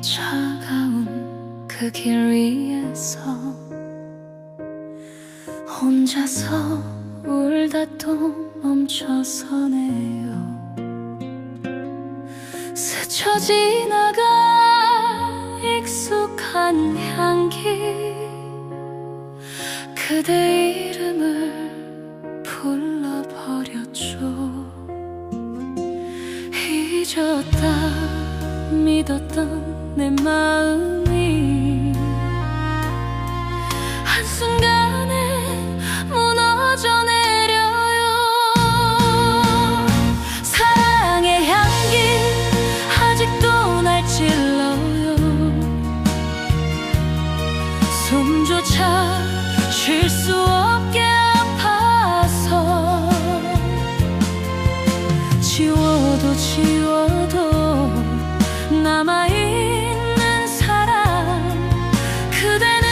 차가운 그 길 위에서 혼자서 울다 또 멈춰서네요. 스쳐 지나가 익숙한 향기 그대 이름을 불러버렸죠. 잊었다 믿었던 내 마음이 한순간에 무너져 내려요. 사랑의 향기 아직도 날 찔러요. 숨조차 쉴 수 없게 아파서 지워도 지워도 남아있는 사랑. 그대는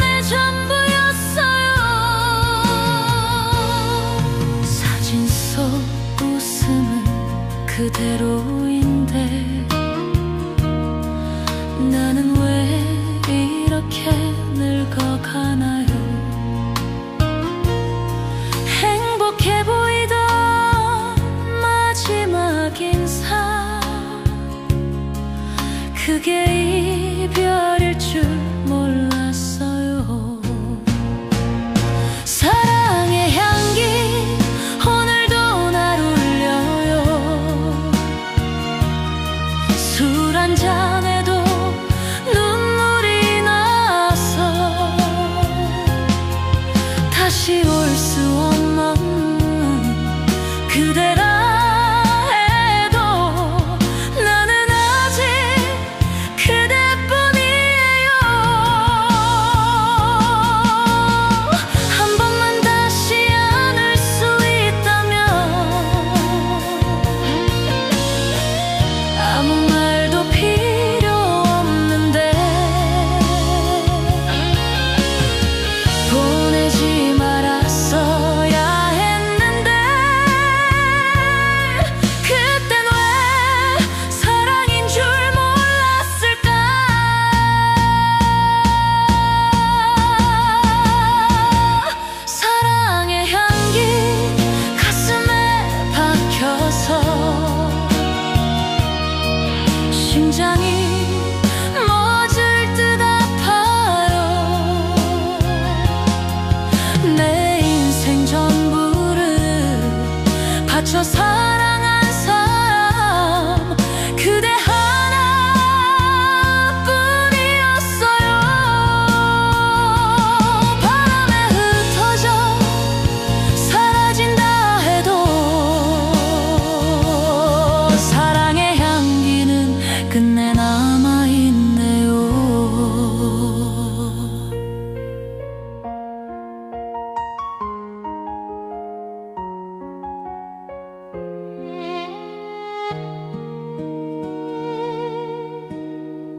내 전부였어요. 사진 속 웃음은 그대로인데 나는 왜 이렇게 늙어가나요 그게 이별일 줄 몰랐어요. 사랑의 향기 오늘도 날 울려요. 술 한 잔에도 눈물이 나서 다시 올 수 없는 just